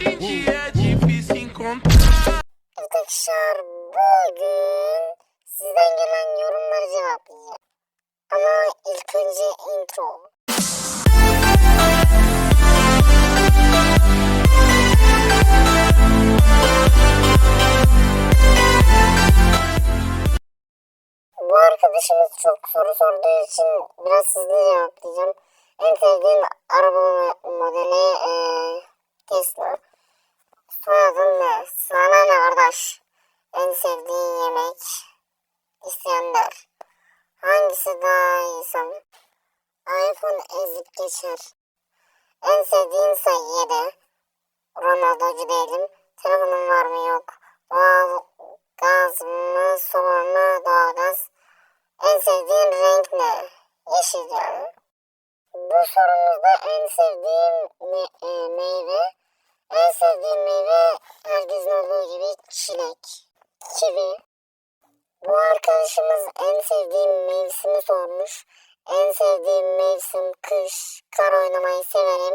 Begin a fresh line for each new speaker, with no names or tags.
Hoje em dia é difícil encontrar.
Arkadaşlar bugün sizden gelen yorumları cevaplayacağım. Ama ilk önce intro. Bu arkadaşımız çok soru sorduğu için biraz hızlı cevaplayacağım. En sevdiğim araba modeli eee Tesla. Soyadın ne? Sana ne kardeş? En sevdiğin yemek? İskender. Hangisi daha iyi sana? iPhone ezip geçer. En sevdiğin sayı 7. Ronaldo'cu değilim. Telefonun var mı yok. Doğal gaz mı soba mı doğalgaz. En sevdiğin renk ne? Yeşil diyorum. Bu sorumuzda en sevdiğim me- e, meyve en sevdiğim meyve herkesin olduğu gibi çilek, kivi. Bu arkadaşımız en sevdiğim mevsimi sormuş. En sevdiğim mevsim kış, kar oynamayı severim.